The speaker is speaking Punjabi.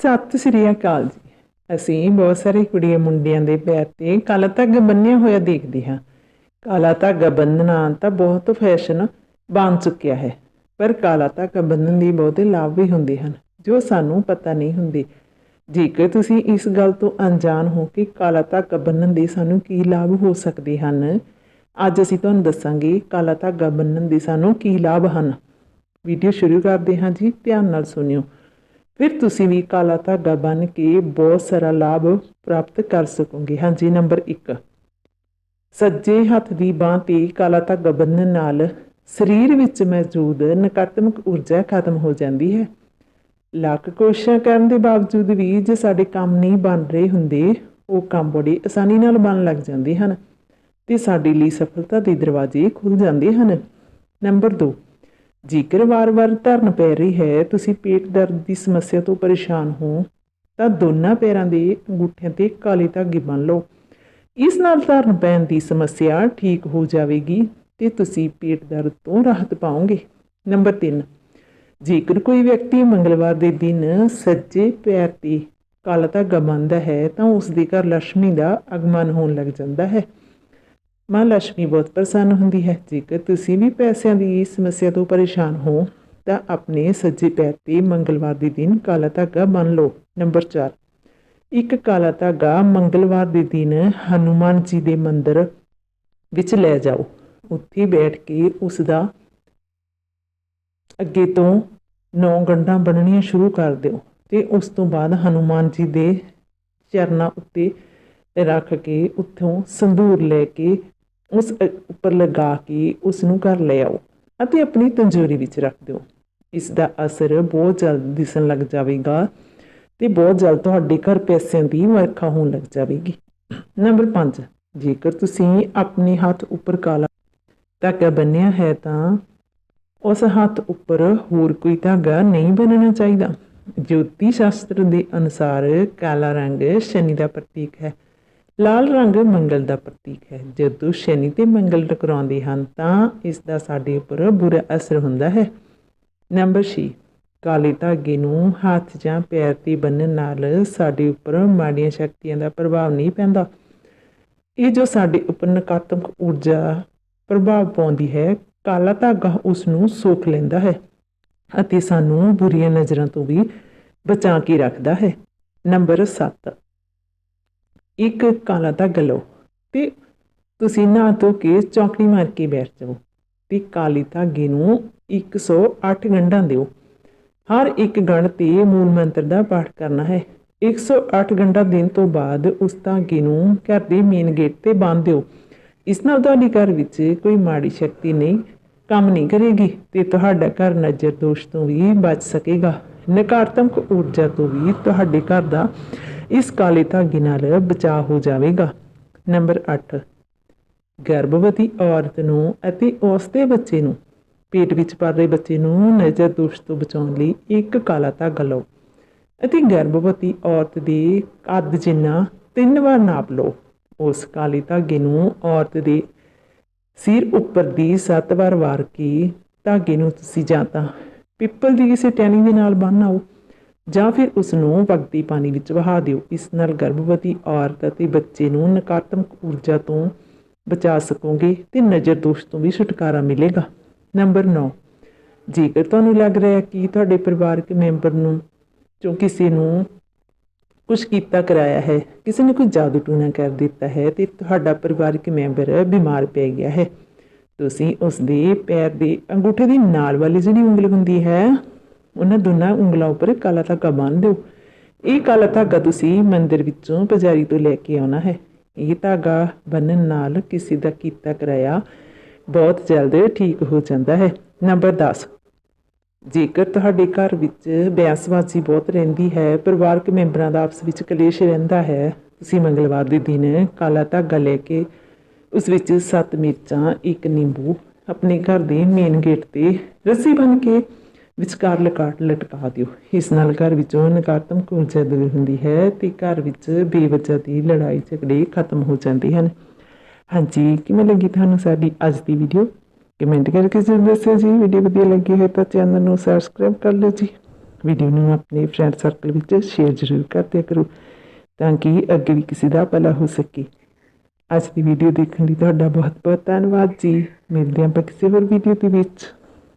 ਸਤਿ ਸ੍ਰੀ ਅਕਾਲ ਜੀ। ਅਸੀਂ ਬਹੁਤ ਸਾਰੇ ਕੁੜੀਆਂ ਮੁੰਡਿਆਂ ਦੇ ਪੈਰ ਤੇ ਕਾਲਾ ਧਾਗਾ ਬੰਨਿਆ ਹੋਇਆ ਦੇਖਦੇ ਹਾਂ। ਕਾਲਾ ਧਾਗਾ ਬੰਨਣਾ ਤਾਂ ਬਹੁਤ ਫੈਸ਼ਨ ਬਣ ਚੁੱਕਿਆ ਹੈ, ਪਰ ਕਾਲਾ ਧਾਗਾ ਬੰਨਣ ਦੀ ਬਹੁਤੇ ਲਾਭ ਵੀ ਹੁੰਦੇ ਹਨ, ਜੋ ਸਾਨੂੰ ਪਤਾ ਨਹੀਂ ਹੁੰਦੇ। ਜੇਕਰ ਤੁਸੀਂ ਇਸ ਗੱਲ ਤੋਂ ਅਣਜਾਣ ਹੋ ਕਿ ਕਾਲਾ ਧਾਗਾ ਬੰਨਣ ਦੇ ਸਾਨੂੰ ਕੀ ਲਾਭ ਹੋ ਸਕਦੇ ਹਨ, ਅੱਜ ਅਸੀਂ ਤੁਹਾਨੂੰ ਦੱਸਾਂਗੇ ਕਾਲਾ ਧਾਗਾ ਬੰਨਣ ਦੇ ਸਾਨੂੰ ਕੀ ਲਾਭ ਹਨ। ਵੀਡੀਓ ਸ਼ੁਰੂ ਕਰਦੇ ਹਾਂ ਜੀ, ਧਿਆਨ ਨਾਲ ਸੁਣਿਓ। ਫਿਰ ਤੁਸੀਂ ਵੀ ਕਾਲਾ ਧਾਗਾ ਬੰਨ ਕੇ ਬਹੁਤ ਸਾਰਾ ਲਾਭ ਪ੍ਰਾਪਤ ਕਰ ਸਕੋਗੇ। ਹਾਂਜੀ, ਨੰਬਰ 1 ਸੱਜੇ ਹੱਥ ਦੀ ਬਾਹ ਤੇ ਕਾਲਾ ਧਾਗਾ ਬੰਨਣ ਨਾਲ ਸਰੀਰ ਵਿੱਚ ਮੌਜੂਦ ਨਕਾਰਾਤਮਕ ਊਰਜਾ ਖਤਮ ਹੋ ਜਾਂਦੀ ਹੈ। ਲੱਖ ਕੋਸ਼ਿਸ਼ਾਂ ਕਰਨ ਦੇ ਬਾਵਜੂਦ ਵੀ ਜੇ ਸਾਡੇ ਕੰਮ ਨਹੀਂ ਬਣ ਰਹੇ ਹੁੰਦੇ, ਉਹ ਕੰਮ ਬੜੀ ਆਸਾਨੀ ਨਾਲ ਬਣ ਲੱਗ ਜਾਂਦੇ ਹਨ ਤੇ ਸਾਡੇ ਲਈ ਸਫਲਤਾ ਦੇ ਦਰਵਾਜ਼ੇ ਖੁੱਲ ਜਾਂਦੇ ਹਨ। ਨੰਬਰ 2 ਜੇਕਰ ਵਾਰ-ਵਾਰ ਧਰਨ ਪੈ ਰਹੀ ਹੈ, ਤੁਸੀਂ ਪੇਟ ਦਰਦ ਦੀ ਸਮੱਸਿਆ ਤੋਂ ਪਰੇਸ਼ਾਨ ਹੋ, ਤਾਂ ਦੋਨਾਂ ਪੈਰਾਂ ਦੇ ਅੰਗੂਠਿਆਂ ਤੇ ਕਾਲੇ ਧਾਗੇ ਬੰਨ ਲਓ। ਇਸ ਨਾਲ ਧਰਨ ਪੈਣ ਦੀ ਸਮੱਸਿਆ ਠੀਕ ਹੋ ਜਾਵੇਗੀ ਤੇ ਤੁਸੀਂ ਪੇਟ ਦਰਦ ਤੋਂ ਰਾਹਤ ਪਾਓਗੇ। ਨੰਬਰ 3 ਜੇਕਰ ਕੋਈ ਵਿਅਕਤੀ ਮੰਗਲਵਾਰ ਦੇ ਦਿਨ ਸੱਜੇ ਪੈਰ ਤੇ ਕਾਲਾ ਧਾਗਾ ਬੰਨ੍ਹਦਾ ਹੈ, ਤਾਂ ਉਸ ਦੇ ਘਰ ਲక్ష్ਮੀ ਦਾ ਆਗਮਨ ਹੋਣ ਲੱਗ ਜਾਂਦਾ ਹੈ। ਮਾਂ ਲక్ష్ਮੀ ਬਹੁਤ ਪ੍ਰਸੰਨ ਹੁੰਦੀ ਹੈ। ਜੇਕਰ ਤੁਸੀਂ ਵੀ ਪੈਸਿਆਂ ਦੀ ਸਮੱਸਿਆ ਤੋਂ ਪਰੇਸ਼ਾਨ ਹੋ, ਤਾਂ ਆਪਣੇ ਸੱਜੇ ਪੈਰ ਤੇ ਮੰਗਲਵਾਰ ਦੇ ਦਿਨ ਕਾਲਾ ਧਾਗਾ ਬੰਨ ਲਓ। ਨੰਬਰ 4 ਇੱਕ ਕਾਲਾ ਧਾਗਾ ਮੰਗਲਵਾਰ ਦੇ ਦਿਨ ਹਨੂਮਾਨ ਜੀ ਦੇ ਮੰਦਿਰ ਵਿੱਚ ਲੈ ਜਾਓ। ਉੱਥੇ ਬੈਠ ਕੇ ਉਸ ਦਾ ਅੱਗੇ ਤੋਂ ਨੌ ਗੰਢਾਂ ਬੰਨਣੀਆਂ ਸ਼ੁਰੂ ਕਰ ਦਿਓ ਤੇ ਉਸ ਤੋਂ ਬਾਅਦ ਹਨੂਮਾਨ ਜੀ ਦੇ ਚਰਨਾਂ ਉੱਤੇ ਰੱਖ ਕੇ ਉੱਥੋਂ ਸੰਧੂਰ ਲੈ ਕੇ ਉਸ ਉੱਪਰ ਲਗਾ ਕੇ ਉਸ ਨੂੰ ਘਰ ਲੈ ਆਓ ਅਤੇ ਆਪਣੀ ਤੰਜੋਰੀ ਵਿੱਚ ਰੱਖ ਦਿਓ। ਇਸ ਦਾ ਅਸਰ ਬਹੁਤ ਜਲਦ ਦਿਸਣ ਲੱਗ ਜਾਵੇਗਾ ਤੇ ਬਹੁਤ ਜਲਦ ਤੁਹਾਡੇ ਘਰ ਪੈਸਿਆਂ ਦੀ ਵਰਖਾ ਹੋਣ ਲੱਗ ਜਾਵੇਗੀ। ਨੰਬਰ 5 ਜੇਕਰ ਤੁਸੀਂ ਆਪਣੇ ਹੱਥ ਉੱਪਰ ਕਾਲਾ ਧਾਗਾ ਬੰਨਿਆ ਹੈ ਤਾਂ ਉਸ ਹੱਥ ਉੱਪਰ ਹੋਰ ਕੋਈ ਧਾਗਾ ਨਹੀਂ ਬੰਨਣਾ ਚਾਹੀਦਾ। ਜੋਤੀ ਸ਼ਾਸਤਰ ਦੇ ਅਨੁਸਾਰ ਕਾਲਾ ਰੰਗ ਸ਼ਨੀ ਦਾ ਪ੍ਰਤੀਕ ਹੈ। ਲਾਲ ਰੰਗ ਮੰਗਲ ਦਾ ਪ੍ਰਤੀਕ ਹੈ। ਜਦੋਂ ਸ਼ਨੀ ਤੇ ਮੰਗਲ ਟਕਰਾਉਂਦੇ ਹਨ, ਤਾਂ ਇਸ ਦਾ ਸਾਡੇ ਉੱਪਰ ਬੁਰਾ ਅਸਰ ਹੁੰਦਾ ਹੈ। ਨੰਬਰ 6 ਕਾਲੇ ਧਾਗੇ ਨੂੰ ਹੱਥ ਜਾਂ ਪੈਰ ਤੇ ਬੰਨਣ ਨਾਲ ਸਾਡੇ ਉੱਪਰ ਮਾੜੀਆਂ ਸ਼ਕਤੀਆਂ ਦਾ ਪ੍ਰਭਾਵ ਨਹੀਂ ਪੈਂਦਾ। ਇਹ ਜੋ ਸਾਡੇ ਉੱਪਰ ਨਕਾਰਾਤਮਕ ਊਰਜਾ ਪ੍ਰਭਾਵ ਪਾਉਂਦੀ ਹੈ, ਕਾਲਾ ਧਾਗਾ ਉਸ ਨੂੰ ਸੋਖ ਲੈਂਦਾ ਹੈ ਅਤੇ ਸਾਨੂੰ ਬੁਰੀਆਂ ਨਜ਼ਰਾਂ ਤੋਂ ਵੀ ਬਚਾ ਕੇ ਰੱਖਦਾ ਹੈ। ਨੰਬਰ 7 ਇੱਕ ਕਾਲਾ ਧਾਗਾ ਲਓ ਤੇ ਤੁਸੀਂ ਨਹਾ ਧੋ ਕੇ ਚੌਕੜੀ ਮਾਰ ਕੇ ਬੈਠ ਜਾਓ। ਤੇ ਕਾਲੀ ਧਾਗੇ ਨੂੰ 108 ਗੰਢਾਂ ਦਿਓ। ਹਰ ਇੱਕ ਗੰਢ ਤੇ ਮੂਲ ਮੰਤਰ ਦਾ ਪਾਠ ਕਰਨਾ ਹੈ। 108 ਗੰਢਾਂ ਦੇਣ ਤੋਂ ਬਾਅਦ ਉਸ ਧਾਗੇ ਨੂੰ ਘਰ ਦੇ ਮੇਨ ਗੇਟ ਤੇ ਬੰਨ੍ਹ ਦਿਓ। ਇਸ ਨਾਲ ਤੁਹਾਡੇ ਘਰ ਵਿੱਚ ਕੋਈ ਮਾੜੀ ਸ਼ਕਤੀ ਨਹੀਂ, ਕੰਮ ਨਹੀਂ ਕਰੇਗੀ ਤੇ ਤੁਹਾਡਾ ਘਰ ਨਜ਼ਰ ਦੋਸ਼ ਤੋਂ ਵੀ ਬਚ ਸਕੇਗਾ। ਨਕਾਰਾਤਮਕ ਊਰਜਾ ਤੋਂ ਵੀ ਤੁਹਾਡੇ ਘਰ ਦਾ ਇਸ ਕਾਲੇ ਧਾਗੇ ਨਾਲ ਬਚਾਅ ਹੋ ਜਾਵੇਗਾ। ਨੰਬਰ 8 ਗਰਭਵਤੀ ਔਰਤ ਨੂੰ ਅਤੇ ਉਸ ਦੇ ਬੱਚੇ ਨੂੰ। ਪੇਟ ਵਿੱਚ ਪਲ ਰਹੇ ਬੱਚੇ ਨੂੰ ਨਜ਼ਰ ਦੋਸ਼ ਤੋਂ ਬਚਾਉਣ ਲਈ ਇੱਕ ਕਾਲਾ ਧਾਗਾ ਲਓ ਅਤੇ ਗਰਭਵਤੀ ਔਰਤ ਦੇ ਕੱਦ ਜਿੰਨਾ ਤਿੰਨ ਵਾਰ ਨਾਪ ਲਓ। ਉਸ ਕਾਲੇ ਧਾਗੇ ਨੂੰ ਔਰਤ ਦੇ ਸਿਰ ਉੱਪਰ ਦੀ ਸੱਤ ਵਾਰ ਵਾਰ ਕੇ ਧਾਗੇ ਨੂੰ ਤੁਸੀਂ ਜਾਂ ਤਾਂ ਪਿੱਪਲ ਦੀ ਕਿਸੇ ਟਹਿਣੀ ਦੇ ਨਾਲ ਬੰਨ੍ਹਾਓ ਜਾਂ ਫਿਰ ਉਸ ਨੂੰ ਵਗਦੀ ਪਾਣੀ ਵਿੱਚ ਵਹਾ ਦਿਓ। ਇਸ ਨਾਲ ਗਰਭਵਤੀ ਔਰਤ ਅਤੇ ਬੱਚੇ ਨੂੰ ਨਕਾਰਾਤਮਕ ਊਰਜਾ ਤੋਂ ਬਚਾ ਸਕੋਗੇ ਤੇ ਨਜ਼ਰ ਦੋਸ਼ ਤੋਂ ਵੀ ਛੁਟਕਾਰਾ ਮਿਲੇਗਾ। ਨੰਬਰ 9 ਜੇਕਰ ਤੁਹਾਨੂੰ ਲੱਗ ਰਿਹਾ ਹੈ ਕਿ ਤੁਹਾਡੇ ਪਰਿਵਾਰਕ ਮੈਂਬਰ ਨੂੰ ਜੋ ਕਿਸੇ ਨੂੰ ਕੁਝ ਕੀਤਾ ਕਰਾਇਆ ਹੈ, ਕਿਸੇ ਨੇ ਕੋਈ ਜਾਦੂ ਟੂਣਾ ਕਰ ਦਿੱਤਾ ਹੈ ਤੇ ਤੁਹਾਡਾ ਪਰਿਵਾਰਕ ਮੈਂਬਰ ਬਿਮਾਰ ਪੈ ਗਿਆ ਹੈ, ਤੁਸੀਂ ਉਸ ਦੇ ਪੈਰ ਦੇ ਅੰਗੂਠੇ ਦੀ ਨਾਲ ਵਾਲੀ ਜਿਹੜੀ ਉਂਗਲ ਹੁੰਦੀ ਹੈ ਉਹਨਾਂ ਦੋਨਾਂ ਉਂਗਲਾਂ ਉੱਪਰ ਕਾਲਾ ਧਾਗਾ ਬੰਨ੍ਹ ਦਿਓ। ਇਹ ਕਾਲਾ ਧਾਗਾ ਤੁਸੀਂ ਮੰਦਿਰ ਵਿੱਚੋਂ ਪੁਜਾਰੀ ਤੋਂ ਲੈ ਕੇ ਆਉਣਾ ਹੈ। ਇਹ ਧਾਗਾ ਬੰਨਣ ਨਾਲ ਕਿਸੇ ਦਾ ਕੀਤਾ ਕਰਾਇਆ ਬਹੁਤ ਜਲਦ ਠੀਕ ਹੋ ਜਾਂਦਾ ਹੈ। ਨੰਬਰ 10 ਜੇਕਰ ਤੁਹਾਡੇ ਘਰ ਵਿੱਚ ਬਿਆਸਵਾਜੀ ਬਹੁਤ ਰਹਿੰਦੀ ਹੈ, ਪਰਿਵਾਰਕ ਮੈਂਬਰਾਂ ਦਾ ਆਪਸ ਵਿੱਚ ਕਲੇਸ਼ ਰਹਿੰਦਾ ਹੈ, ਤੁਸੀਂ ਮੰਗਲਵਾਰ ਦੇ ਦਿਨ ਕਾਲਾ ਧਾਗਾ ਲੈ ਕੇ ਉਸ ਵਿੱਚ ਸੱਤ ਮਿਰਚਾਂ, ਇੱਕ ਨਿੰਬੂ ਆਪਣੇ ਘਰ ਦੇ ਮੇਨ ਗੇਟ ਤੇ ਰੱਸੀ ਬੰਨ੍ਹ ਕੇ ਵਿਚਕਾਰ ਲਕਾਟ ਲਟਕਾ ਦਿਓ। ਇਸ ਨਾਲ ਘਰ ਵਿੱਚੋਂ ਨਕਾਰਾਤਮਕ ਊਰਜਾ ਦੂਰ ਹੁੰਦੀ ਹੈ ਤੇ ਘਰ ਵਿੱਚ ਬੇਵਜ੍ਹਾ ਦੀ ਲੜਾਈ ਝਗੜੇ ਖਤਮ ਹੋ ਜਾਂਦੇ ਹਨ। ਹਾਂਜੀ, ਕਿਵੇਂ ਲੱਗੀ ਤੁਹਾਨੂੰ ਸਾਡੀ ਅੱਜ ਦੀ ਵੀਡੀਓ ਕਮੈਂਟ ਕਰਕੇ ਜ਼ਰੂਰ ਦੱਸਿਓ ਜੀ। ਵੀਡੀਓ ਵਧੀਆ ਲੱਗੀ ਹੋਵੇ ਤਾਂ ਚੈਨਲ ਨੂੰ ਸਬਸਕ੍ਰਾਈਬ ਕਰ ਲਓ ਜੀ। ਵੀਡੀਓ ਨੂੰ ਆਪਣੇ ਫਰੈਂਡ ਸਰਕਲ ਵਿੱਚ ਸ਼ੇਅਰ ਜ਼ਰੂਰ ਕਰ ਕਰੋ ਤਾਂ ਕਿ ਅੱਗੇ ਵੀ ਕਿਸੇ ਦਾ ਭਲਾ ਹੋ ਸਕੇ। ਅੱਜ ਦੀ ਵੀਡੀਓ ਦੇਖਣ ਲਈ ਤੁਹਾਡਾ ਬਹੁਤ ਬਹੁਤ ਧੰਨਵਾਦ ਜੀ। ਮਿਲਦੇ ਹਾਂ ਆਪਾਂ ਕਿਸੇ ਹੋਰ ਵੀਡੀਓ ਦੇ ਵਿੱਚ।